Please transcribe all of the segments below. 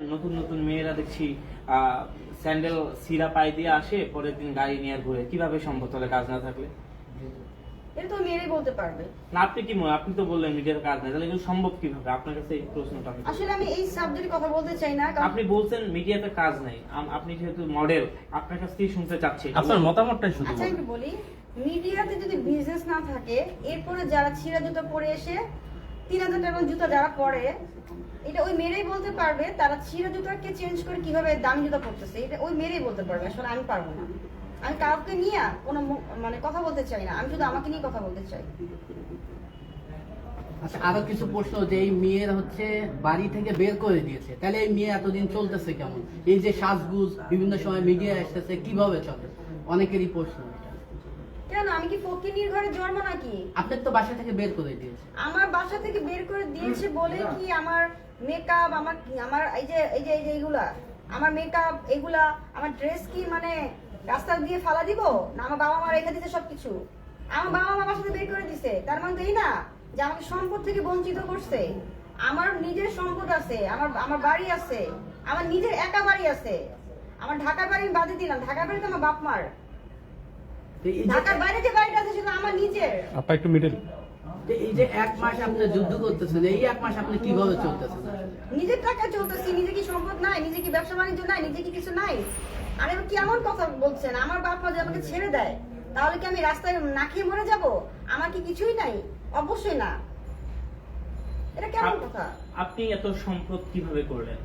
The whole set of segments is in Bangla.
নতুন নতুন মেয়েরা দেখছি স্যান্ডেল সিরা পায়ে দিয়ে আসে পরের দিন গাড়ি নিয়ে ঘুরে। কীভাবে সম্ভব তাহলে কাজ না থাকলে? এটা তো মেয়েরাই বলতে পারবে। না আপনি কি মনে আপনি তো বললেন মিডিয়ার কাজ নেই তাহলে এগুলো সম্ভব কীভাবে? আপনার কাছে এই প্রশ্নটা আসলে আমি এই সাবজেক্টে কথা বলতে চাই না আপনি বলছেন মিডিয়াতে কাজ নাই। আপনি যেহেতু মডেল আপনার কাছ থেকে শুনতে চাচ্ছি। আপনার মতামতটাই শুধু আচ্ছা আমি বলি মিডিয়াতে যদি বিজনেস না থাকে এরপরে যারা ছিঁড়া জুতো পরে এসে তিন হাজার টাকার জুতো যারা পরে এটা ওই মেয়েরাই বলতে পারবে, তারা ছিঁড়া জুতোকে চেঞ্জ করে কীভাবে দামি জুতো পরতেছে, এটা ওই মেয়েরাই বলতে পারবে, আসলে আমি পারব না। আমি কাউকে নিয়ে কোনো মানে কথা বলতে চাই না, আমি শুধু আমাকে নিয়ে কথা বলতে চাই। আচ্ছা আরও কিছু প্রশ্ন যে এই মেয়ের হচ্ছে বাড়ি থেকে বের করে দিয়েছে, তাহলে এই মেয়ে এতদিন চলতেছে কেমন? এই যে সাজগুজ বিভিন্ন সময় মিডিয়া আসতেছে, কীভাবে চলে? অনেকেরই প্রশ্ন। কেন? আমি কি ফকিনির ঘরে জন্ম নাকি? আপনার তো বাসা থেকে বের করে দিয়েছে। আমার বাসা থেকে বের করে দিয়েছে বলে কি আমার মেকআপ আমার আমার এই যে এই যে এই যে এইগুলা আমার মেকআপ এগুলা আমার ড্রেস কি মানে রাস্তা দিয়ে ফালা দিব? না আমার বাবা মা রেখে দিতে সবকিছু। আমার বাবা মা বাসা থেকে বের করে দিছে। তার মানে এই না যে আমাকে সম্পদ থেকে বঞ্চিত করছে। আমার নিজের সম্পদ আছে আমার আমার বাড়ি আছে আমার নিজের একা বাড়ি আছে। আমার ঢাকার বাড়ি বাদে দিলাম। ঢাকার বাড়ি তো আমার বাপ মার। ঢাকার বাইরে যে বাড়িটা আছে সেটা আমার নিজের। আপা একটু মিডল এই যে এক মাস আপনি যুদ্ধ করতেছেন এই এক মাস আপনি কীভাবে চলতেছেন? নিজের টাকা চলতেছি নিজে কি সম্পদ নাই নিজে কি ব্যবসা বাণিজ্য নাই নিজে কি কিছু নাই? আরে কি এমন কথা বলছেন? আমার বাপ মা যে আমাকে ছেড়ে দেয় তাহলে কি আমি রাস্তায় না খেয়ে মরে যাব? আমার কি কিছুই নাই? অবশ্যই না। এটা কেমন কথা? আপনি এত সম্পদ কীভাবে করলেন?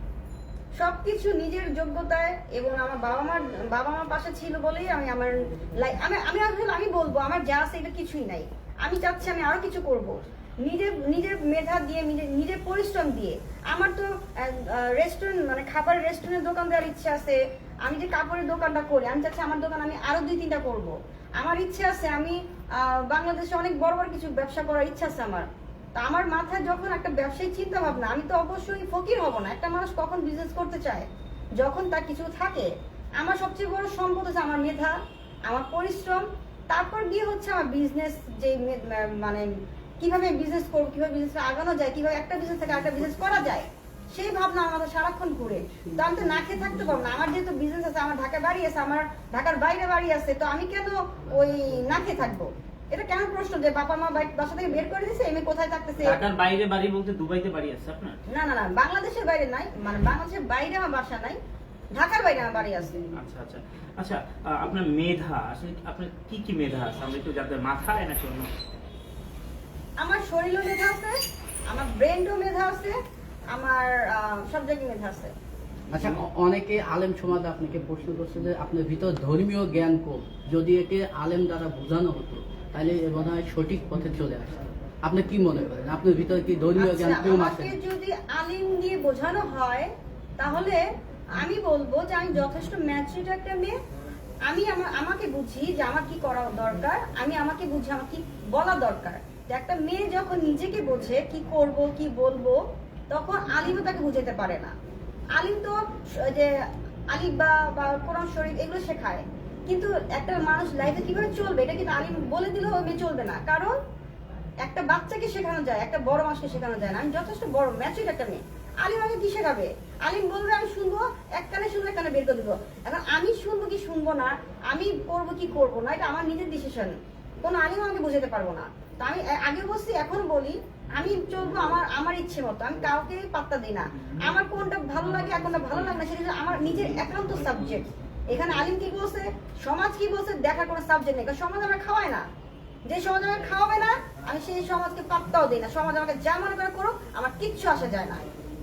সবকিছু নিজের যোগ্যতায় এবং আমার বাবা মার বাবা মার পাশে ছিল বলেই আমি আমার আমি আমি আসলে আমি বলব, আমার যা আছে এটা কিছুই নাই। আমি চাচ্ছি আমি আরও কিছু করব। নিজের নিজের মেধা দিয়ে নিজের নিজের পরিশ্রম দিয়ে। আমার তো রেস্টুরেন্ট মানে খাবারের রেস্টুরেন্টের দোকান দেওয়ার ইচ্ছে আছে। আমি যে কাপড়ের দোকানটা করি, আমি চাচ্ছি আমার দোকান আমি আরও দুই তিনটা করব। আমার ইচ্ছে আছে আমি বাংলাদেশে অনেক বড় বড় কিছু ব্যবসা করার ইচ্ছা আছে আমার। তা আমার মাথায় যখন একটা ব্যবসায়িক চিন্তা ভাবনা আমি তো অবশ্যই ফকির হব না। একটা মানুষ কখন বিজনেস করতে চায়, যখন তার কিছু থাকে, আমার সবচেয়ে বড় সম্পদ হচ্ছে আমার মেধা, আমার পরিশ্রম, তারপর গিয়ে হচ্ছে আমার বিজনেস যে মানে কীভাবে বিজনেস করব, কীভাবে বিজনেস আগানো যায়, কীভাবে একটা বিজনেস থেকে একটা বিজনেস করা যায়, সেই ভাবনা আমাদের সারাক্ষণ ঘুরে। তো আমি তো না খেয়ে থাকতে পারব না। আমার যেহেতু বিজনেস আছে, আমার ঢাকায় বাড়ি আছে, আমার ঢাকার বাইরে বাড়ি আছে, তো আমি কেন ওই না খেয়ে থাকব? এটা কেন প্রশ্ন যে বাবা মা বাসা থেকে বের করে দিয়েছে আমি কোথায় থাকতেছি? ঢাকার বাইরে বাড়ি বলতে দুবাইতে বাড়ি আছে আপনার? না না না বাংলাদেশের বাইরে নাই মানে বাংলাদেশের বাইরে আমার বাসা নাই ঢাকার বাইরে আমার বাড়ি আছে। আচ্ছা আচ্ছা। আচ্ছা আহ, আপনার মেধা আসলে আপনার কি কি মেধা আছে? আমরা একটু জানতে মাথায় নাকি অন্য? আমার শরীরও মেধা আছে আমার ব্রেনও মেধা আছে আমার আহ, সব জায়গায় মেধা আছে। আচ্ছা অনেকে আলেম সমাজ আপনাকে প্রশ্ন করছে যে আপনার ভিতর ধর্মীয় জ্ঞান কম যদি একে আলেম দ্বারা বোঝানো হতো তাহলে মনে হয় সঠিক পথে চলে আসতো আপনি কি মনে করেন? আপনার ভিতরে কি ধর্মীয় জ্ঞান আচ্ছা, কম আছে যদি আলিম দিয়ে বোঝানো হয় তাহলে আমি বলব যে আমি যথেষ্ট ম্যাচুরিট একটা মেয়ে। আমি আমার আমাকে বুঝি যে আমার কি করা দরকার আমি আমাকে বুঝি আমার কি বলা দরকার। যে একটা মেয়ে যখন নিজেকে বোঝে কি করব কি বলব তখন আলিমও তাকে বুঝাতে পারে না। আলিম তো যে আলিফ বা বা কোরআন শরীফ এগুলো শেখায়। কিন্তু একটা মানুষ লাইফে কীভাবে চলবে, এটা কিন্তু আলিম বলে দিলেও মেয়ে চলবে না। কারণ একটা বাচ্চাকে শেখানো যায়, একটা বড় মানুষকে শেখানো যায় না। আমি যথেষ্ট বড় ম্যাচুর একটা মেয়ে। আলিম আমাকে কি শেখাবে? আলিম বলবে, আমি শুনব, এক কানে শুনব, এক কানে বের করে দেবো। এখন আমি শুনব কি শুনব না, আমি করব কি করব না, এটা আমার নিজের ডিসিশন কোনো আলিম আমাকে বোঝাতে পারব না। তো আমি আগে বলছি, এখন বলি, আমি চলবো আমার আমার ইচ্ছে মতো। আমি কাউকে পাত্তা দিই না। আমার কোনটা ভালো লাগে, আর কোনটা ভালো লাগে না, সেটা আমার নিজের একান্ত সাবজেক্ট এখানে আলিম কি বলছে? সমাজ কি বলছে? দেখার কোনো সাবজেক্ট নেই। সমাজ আমরা খাওয়ায় না। যে সমাজ আমাকে খাওয়াবে না আমি সেই সমাজকে পাত্তাও দিই না। সমাজ আমাকে যা মনে করে করো আমার কিচ্ছু আসা যায় না।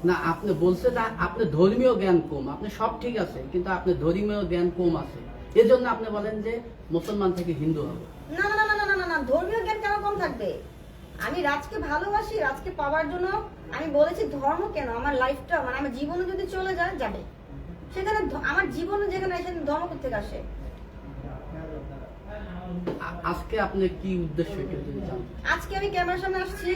না আপনি বলছেন যে আপনার ধর্মীয় জ্ঞান কম। আপনি সব ঠিক আছে কিন্তু আপনার ধর্মীয় জ্ঞান কম আছে। এজন্য আপনি বলেন যে মুসলমান থেকে হিন্দু হবে। না না না না না না না ধর্মীয় জ্ঞান কেন কম থাকবে? আমি রাজকে ভালোবাসি রাজকে পাওয়ার জন্য আমি বলেছি ধর্ম কেন? আমার লাইফটা মানে আমার জীবনে যদি চলে যায় যাবে। সেখানে আমার জীবনে যেখানে সেখানে ধর্ম থেকে আসে? আজকে আপনার কি উদ্দেশ্য আজকে আমি ক্যামেরার সামনে আসছি।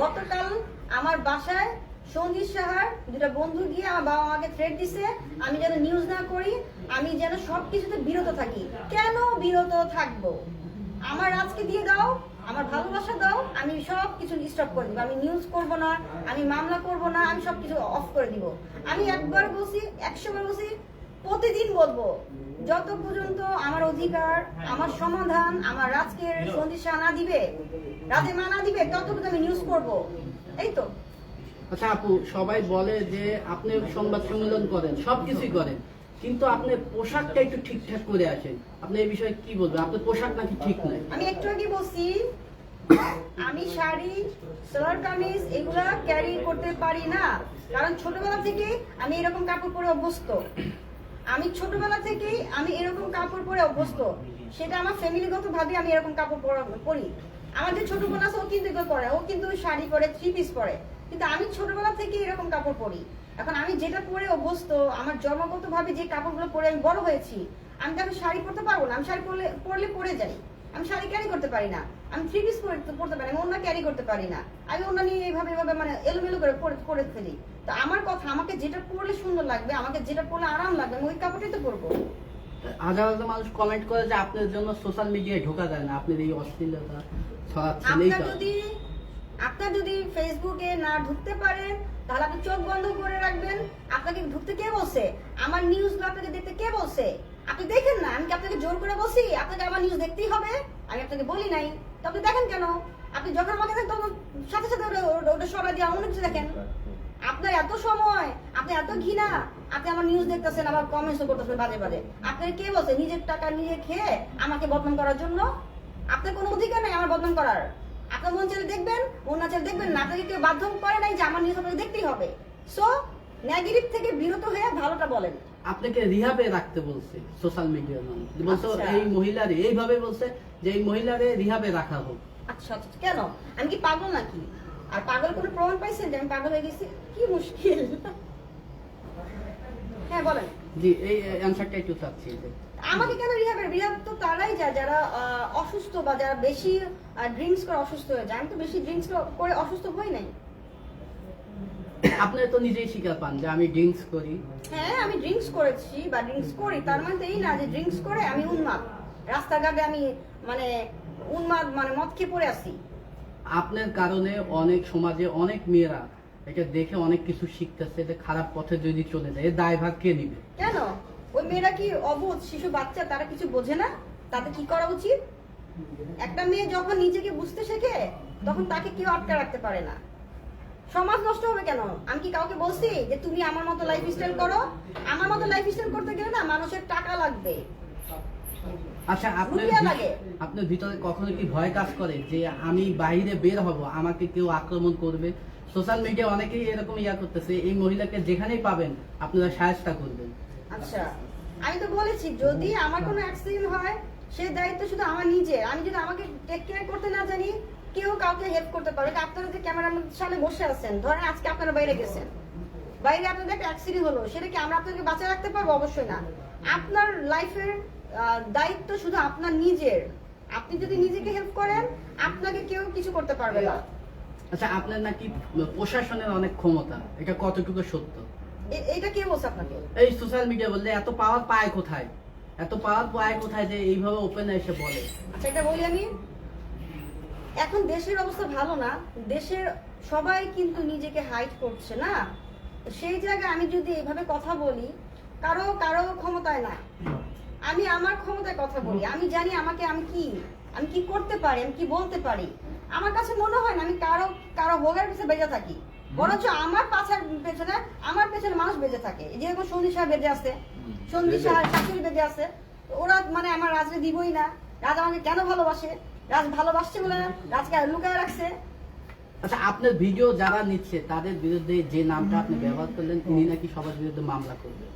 গতকাল আমার বাসায় সঞ্জিত সাহার দুটা বন্ধু গিয়ে আমার বাবা মাকে থ্রেট দিছে আমি যেন নিউজ না করি আমি যেন সব কিছুতে বিরত থাকি। কেন বিরত থাকব? আমার আজকে দিয়ে দাও আমার ভালোবাসা দাও, আমি সব কিছু স্টপ করে দিব। আমি নিউজ করব না, আমি মামলা করব না, আমি সব কিছু অফ করে দিব। আমি একবার বলছি একশো বার বলছি, প্রতিদিন বলব, যত পর্যন্ত আমার অধিকার, আমার সমাধান, আমার রাজকের সন্ধিশা না দিবে রাজে মা না দিবে, তত পর্যন্ত আমি নিউজ করব। এই তো। আচ্ছা আপু, সবাই বলে যে আপনি সংবাদ সম্মেলন করেন, সবকিছুই করেন। কিন্তু আপনি পোশাকটা একটু ঠিকঠাক করে আসেন। আপনি এই বিষয়ে কি বলবেন? আপনার পোশাক নাকি ঠিক নাই? আমি একটু আগে বলছি, আমি শাড়ি, সালোয়ার কামিজ এগুলা ক্যারি করতে পারি না। কারণ ছোটবেলা থেকে আমি এরকম কাপড় পরে অভ্যস্ত। আমি ছোটবেলা থেকে আমি এরকম কাপড় পরে অভ্যস্ত। সেটা আমার ফ্যামিলিগত ভাবে আমি এরকম কাপড় পরা- আমার যে ছোট বোন আছে, ও কিন্তু পরে, ও কিন্তু শাড়ি পরে থ্রি পিস পরে। কিন্তু আমি ছোটবেলা থেকে এরকম কাপড় পরি। এখন আমি যেটা পরে অভ্যস্ত আমার জন্মগত ভাবে যে কাপড়গুলো পরে আমি বড় হয়েছি আমি তো আমি শাড়ি পরতে পারব না আমি শাড়ি পরলে পরলে পরে যাই। আমি শাড়ি ক্যারি করতে পারি না আমি থ্রি পিস পরতে পারি আমি অন্য ক্যারি করতে পারি না। আমি অন্য নিয়ে এইভাবে এইভাবে মানে এলোমেলো করে পরে করে ফেলি। তো আমার কথা আমাকে যেটা পরলে সুন্দর লাগবে আমাকে যেটা পরলে আরাম লাগবে আমি ওই কাপড়টাই তো পরবো। হাজার মানুষ কমেন্ট করে যে আপনার জন্য সোশ্যাল মিডিয়ায় ঢোকা যায় না আপনার এই অশ্লীলতা আপনার যদি আপনার যদি ফেসবুকে না ঢুকতে পারেন তাহলে আপনি চোখ বন্ধ করে রাখবেন। আপনাকে ঢুকতে কে বলছে? আমার নিউজ আপনাকে দেখতে কে বলছে? আপনি দেখেন না, আমি কি আপনাকে জোর করে বসি আপনাকে আমার নিউজ দেখতেই হবে? আমি আপনাকে বলি নাই। তো আপনি দেখেন কেন? আপনি যখন আমাকে দেখেন, তখন সাথে সাথে ওটা- সরাই দিয়ে অন্য কিছু দেখেন। আপনার এত সময়, আপনি এত ঘৃণা, আপনি আমার নিউজ দেখতেছেন আবার কমেন্টস করতেছেন বাজে বাজে। আপনার কে বলছে? নিজের টাকা নিজে খেয়ে আমাকে বদনাম করার জন্য? আপনার কোনো অধিকার নেই আমার বদনাম করার। আপনার মন ছেলে দেখবেন অন্য ছেলে দেখবেন না আপনাকে কেউ বাধ্য করে নাই যে আমার নিউজ আপনাকে দেখতেই হবে। সো নেগেটিভ থেকে বিরত হয়ে ভালোটা বলেন। আপনাকে রিহাবে রাখতে বলছে সোশ্যাল মিডিয়ার মানুষ বলছে আচ্ছা। এই মহিলারে এইভাবে বলছে যে এই মহিলারে রিহাবে রাখা হোক। আচ্ছা আচ্ছা কেন? আমি কি পাগল নাকি? আর পাগল কোনো প্রমাণ পাইছেন যে আমি পাগল হয়ে গেছি? কি মুশকিল। হ্যাঁ বলেন। জি এই অ্যান্সারটা একটু চাচ্ছি আমাকে কেন রিহাবে রিহাব তো তারাই যায় যারা অসুস্থ বা যারা বেশি ড্রিঙ্কস করে অসুস্থ হয়ে যায়। আমি তো বেশি ড্রিঙ্কস করে অসুস্থ হই নাই। আপনি তো নিজেই স্বীকার পান যে আমি ড্রিঙ্কস করি। হ্যাঁ আমি ড্রিঙ্কস করেছি বা ড্রিঙ্কস করি। তার মানে তো এই না যে ড্রিঙ্কস করে আমি উন্মাদ। রাস্তাঘাটে আমি মানে উন্মাদ মানে মদ খেয়ে পড়ে আসি আপনার কারণে অনেক সমাজে অনেক মেয়েরা এটা দেখে অনেক কিছু শিখতেছে যে খারাপ পথে যদি চলে যায় এর দায়ভার কে নিবে? কেন? মেয়েরা কি অবুধ? শিশু বাচ্চা তারা কিছু বোঝে না? তাতে কি করা উচিত? একটা মেয়ে যখন নিজেকে বুঝতে শেখে তখন তাকে কেউ আটকে রাখতে পারে না। সমাজ নষ্ট হবে কেন? আমি কি কাউকে বলছি যে তুমি আমার মতো লাইফ স্টাইল করো? আমার মতো লাইফ স্টাইল করতে গেলে না মানুষের টাকা লাগবে। আচ্ছা আপনার। আপনার ভিতরে কখনো কি ভয় কাজ করে যে আমি বাইরে বের হব আমাকে কেউ আক্রমণ করবে? সোশ্যাল মিডিয়া অনেকেই এরকম ইয়া করতেছে এই মহিলাকে যেখানেই পাবেন আপনারা সাহায্য করবেন। আচ্ছা। আমি তো বলেছি, যদি আমার কোনো অ্যাক্সিডেন্ট হয়, সে দায়িত্ব শুধু আমার নিজের। আমি যদি আমাকে টেক কেয়ার করতে না জানি, কেউ কাউকে হেল্প করতে পারবে আপনারা যে ক্যামেরার সামনে বসে আছেন, ধরেন আজকে আপনারা বাইরে গেছেন। বাইরে আপনাদের একটা অ্যাক্সিডেন্ট হলো, সেটা কি আমরা আপনাকে বাঁচিয়ে রাখতে পারব? অবশ্যই না। আপনার লাইফের দায়িত্ব শুধু আপনার নিজের। আপনি যদি নিজেকে হেল্প করেন, আপনাকে কেউ কিছু করতে পারবে না। আচ্ছা আপনার নাকি প্রশাসনের অনেক ক্ষমতা, এটা কতটুকু সত্য? এইটা কে বলছে আপনাকে? এই সোশ্যাল মিডিয়া বললে এত পাওয়ার পায় কোথায়? এত পাওয়ার পায় কোথায় যে এইভাবে ওপেন এসে বলে? আচ্ছা এটা বলি আমি। এখন দেশের অবস্থা ভালো না। দেশের সবাই কিন্তু নিজেকে হাইট করছে না। সেই জায়গায় আমি যদি এভাবে কথা বলি কারও কারও ক্ষমতায় না। আমি আমার ক্ষমতায় কথা বলি। আমি জানি আমাকে আমি কি আমি কি করতে পারি আমি কি বলতে পারি। আমার কাছে মনে হয় না আমি কারও কারও ভোগের পিছনে বেঁচে থাকি। বরঞ্চ আমার পাছার পেছনে আমার পেছনে মানুষ বেঁচে থাকে। এই যেরকম সন্ধি সাহা বেঁচে আছে। সন্ধি সাহা শাশুড়ি বেঁচে আছে। ওরা মানে আমার রাজরে দিবই না। রাজ আমাকে কেন ভালোবাসে? রাজ ভালোবাসছে বলে রাজকে লুকায় রাখছে। আচ্ছা আপনার ভিডিও যারা নিচ্ছে তাদের বিরুদ্ধে যে নামটা আপনি ব্যবহার করলেন তিনি নাকি সবার বিরুদ্ধে মামলা করবেন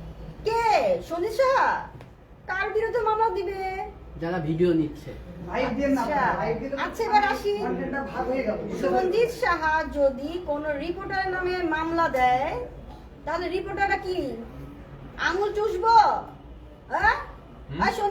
কে? সন্ধি সাহা কার বিরুদ্ধে মামলা দিবে? যারা ভিডিও নিচ্ছে। আচ্ছা। আচ্ছা এবার আসি। সঞ্জিত সাহা যদি কোন রিপোর্টার নামে মামলা দেয় তাহলে রিপোর্টারটা কি? আঙুল চুষবো? হ্যাঁ?